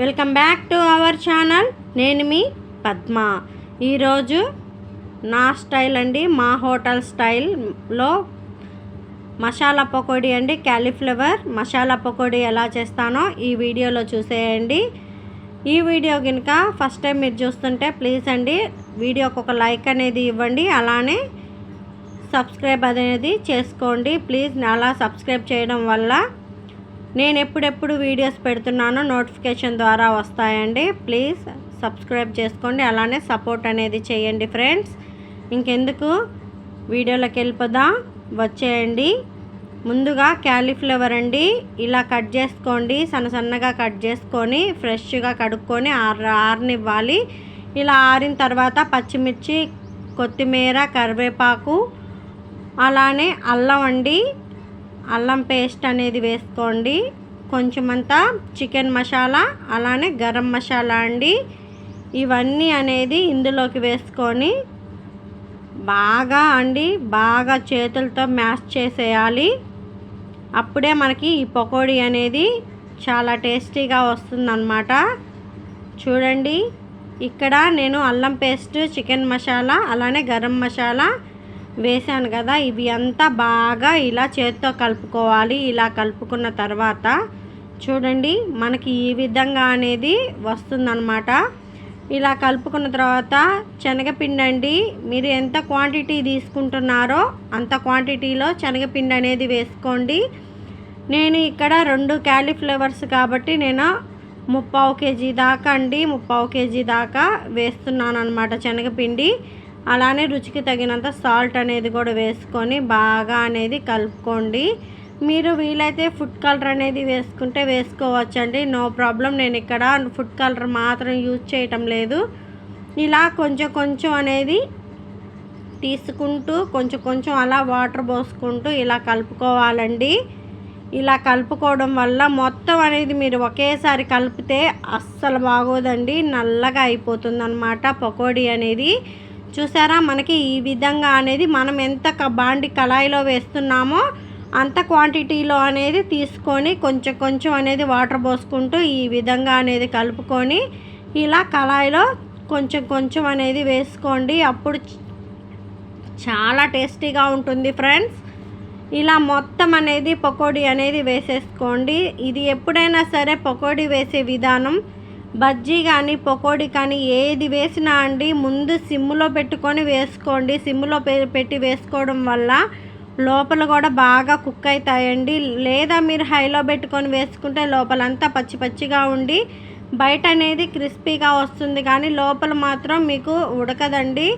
Welcome back to our channel. నేను మీ పద్మ. ఈరోజు నా స్టైల్ అండి మా హోటల్ స్టైల్లో మసాలా పకోడీ అండి క్యాలీఫ్లవర్ మసాలా పకోడీ ఎలా చేస్తానో ఈ వీడియోలో చూసేయండి. ఈ వీడియో కనుక ఫస్ట్ టైం మీరు చూస్తుంటే ప్లీజ్ అండి వీడియోకి ఒక లైక్ అనేది ఇవ్వండి అలానే సబ్స్క్రైబ్ అనేది చేసుకోండి. ప్లీజ్ అలా సబ్స్క్రైబ్ చేయడం వల్ల నేను ఎప్పుడెప్పుడు వీడియోస్ పెడుతున్నానో నోటిఫికేషన్ ద్వారా వస్తాయండి. ప్లీజ్ సబ్స్క్రైబ్ చేసుకోండి. అలానే సపోర్ట్ అనేది చేయండి ఫ్రెండ్స్. ఇంకెందుకు? వీడియోలోకి వెళ్ళిపోదాం. వచ్చేయండి. ముందుగా క్యాలీఫ్లవర్ అండి. ఇలా కట్ చేసుకోండి. సన్న సన్నగా కట్ చేసుకొని ఫ్రెష్గా కడుక్కొని ఆర ఆరనివ్వాలి. ఇలా ఆరిన తర్వాత పచ్చిమిర్చి కొత్తిమీర కరివేపాకు అలానే అల్లం అండి. అల్లం పేస్ట్ అనేది వేసుకోండి. కొంచెమంతా చికెన్ మసాలా అలానే గరం మసాలా అండి. ఇవన్నీ అనేది ఇందులోకి వేసుకొని బాగా అండి బాగా చేతులతో మ్యాష్ చేసేయాలి. అప్పుడే మనకి ఈ పకోడీ అనేది చాలా టేస్టీగా వస్తుందన్నమాట. చూడండి ఇక్కడ నేను అల్లం పేస్ట్ చికెన్ మసాలా అలానే గరం మసాలా వేసాను కదా ఇవి అంతా బాగా ఇలా చేత్తో కలుపుకోవాలి. ఇలా కలుపుకున్న తర్వాత చూడండి మనకి ఈ విధంగా అనేది వస్తుందన్నమాట. ఇలా కలుపుకున్న తర్వాత శనగపిండి అండి మీరు ఎంత క్వాంటిటీ తీసుకుంటున్నారో అంత క్వాంటిటీలో శనగపిండి అనేది వేసుకోండి. నేను ఇక్కడ రెండు క్యాలీఫ్లవర్స్ కాబట్టి నేను ముప్పావు కేజీ దాకా అండి ముప్పావు కేజీ దాకా వేస్తున్నాను అనమాట శనగపిండి. అలానే రుచికి తగినంత సాల్ట్ అనేది కూడా వేసుకొని బాగా అనేది కలుపుకోండి. మీరు వీలైతే ఫుడ్ కలర్ అనేది వేసుకుంటే వేసుకోవచ్చండి. నో ప్రాబ్లం నేను ఇక్కడ ఫుడ్ కలర్ మాత్రం యూజ్ చేయటం లేదు. ఇలా కొంచెం కొంచెం అనేది తీసుకుంటూ కొంచెం కొంచెం అలా వాటర్ పోసుకుంటూ ఇలా కలుపుకోవాలండి. ఇలా కలుపుకోవడం వల్ల మొత్తం అనేది మీరు ఒకేసారి కలిపితే అస్సలు బాగోదండి. నల్లగా అయిపోతుంది అనమాట పకోడీ అనేది. చూసారా? మనకి ఈ విధంగా అనేది మనం ఎంత బాండి కళాయిలో వేస్తున్నామో అంత క్వాంటిటీలో అనేది తీసుకొని కొంచెం కొంచెం అనేది వాటర్ పోసుకుంటూ ఈ విధంగా అనేది కలుపుకొని ఇలా కళాయిలో కొంచెం కొంచెం అనేది వేసుకోండి. అప్పుడు చాలా టేస్టీగా ఉంటుంది ఫ్రెండ్స్. ఇలా మొత్తం అనేది పకోడీ అనేది వేసేసుకోండి. ఇది ఎప్పుడైనా సరే పకోడీ వేసే విధానం బజ్జీ కానీ పకోడీ కానీ ఏది వేసినా అండి ముందు సిమ్లో పెట్టుకొని వేసుకోండి. సిమ్లో పెట్టి వేసుకోవడం వల్ల లోపల కూడా బాగా కుక్ అవుతాయండి లేదా మీరు హైలో పెట్టుకొని వేసుకుంటే లోపలంతా పచ్చి పచ్చిగా ఉండి బయట అనేది క్రిస్పీగా వస్తుంది. కానీ లోపల మాత్రం మీకు ఉడకదండి.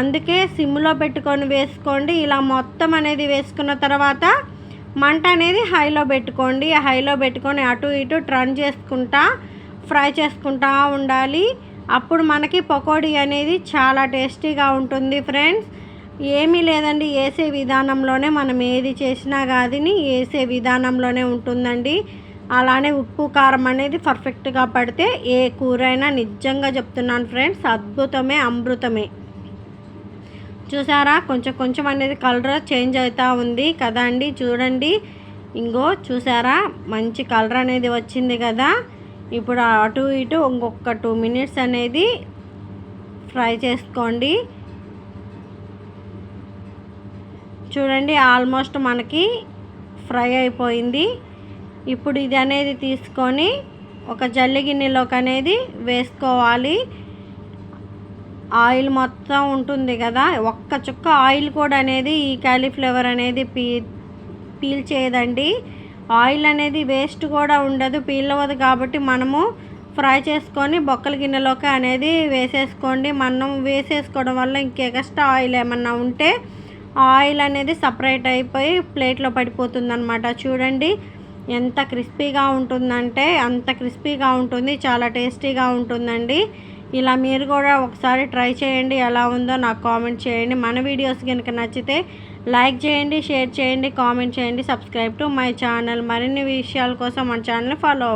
అందుకే సిమ్లో పెట్టుకొని వేసుకోండి. ఇలా మొత్తం అనేది వేసుకున్న తర్వాత మంట అనేది హైలో పెట్టుకోండి. హైలో పెట్టుకొని అటు ఇటు టర్న్ చేసుకుంటా ఫ్రై చేసుకుంటూ ఉండాలి. అప్పుడు మనకి పకోడీ అనేది చాలా టేస్టీగా ఉంటుంది ఫ్రెండ్స్. ఏమీ లేదండి వేసే విధానంలోనే మనం ఏది చేసినా కాదని వేసే విధానంలోనే ఉంటుందండి. అలానే ఉప్పు కారం అనేది పర్ఫెక్ట్గా పడితే ఏ కూరైనా నిజంగా చెప్తున్నాను ఫ్రెండ్స్ అద్భుతమే అమృతమే. చూసారా? కొంచెం కొంచెం అనేది కలర్ చేంజ్ అవుతూ ఉంది కదా అండి చూడండి. ఇంకో చూసారా? మంచి కలర్ అనేది వచ్చింది కదా. ఇప్పుడు అటు ఇటు ఇంకొక టూ మినిట్స్ అనేది ఫ్రై చేసుకోండి. చూడండి ఆల్మోస్ట్ మనకి ఫ్రై అయిపోయింది. ఇప్పుడు ఇది అనేది తీసుకొని ఒక జల్లి గిన్నెలోకి అనేది వేసుకోవాలి. ఆయిల్ మొత్తం ఉంటుంది కదా ఒక్క చుక్క ఆయిల్ కూడా అనేది ఈ క్యాలీఫ్లవర్ అనేది పీ పీల్ చేయదండి. ఆయిల్ అనేది వేస్ట్ కూడా ఉండదు పీలవదు కాబట్టి మనము ఫ్రై చేసుకొని బొక్కల గిన్నెలోకి అనేది వేసేసుకోండి. మనం వేసేసుకోవడం వల్ల ఇంక ఎక్స్ట్రా ఆయిల్ ఏమన్నా ఉంటే ఆయిల్ అనేది సపరేట్ అయిపోయి ప్లేట్లో పడిపోతుందనమాట చూడండి ఎంత క్రిస్పీగా ఉంటుందంటే అంత క్రిస్పీగా ఉంటుంది చాలా టేస్టీగా ఉంటుందండి. ఇలా మీరు కూడా ఒకసారి ట్రై చేయండి ఎలా ఉందో నాకు కామెంట్ చేయండి. మన వీడియోస్ కనుక నచ్చితే లైక్ చేయండి షేర్ చేయండి కామెంట్ చేయండి సబ్స్క్రైబ్ టు మై ఛానల్. మరిన్ని విషయాల కోసం మన ఛానల్ ఫాలో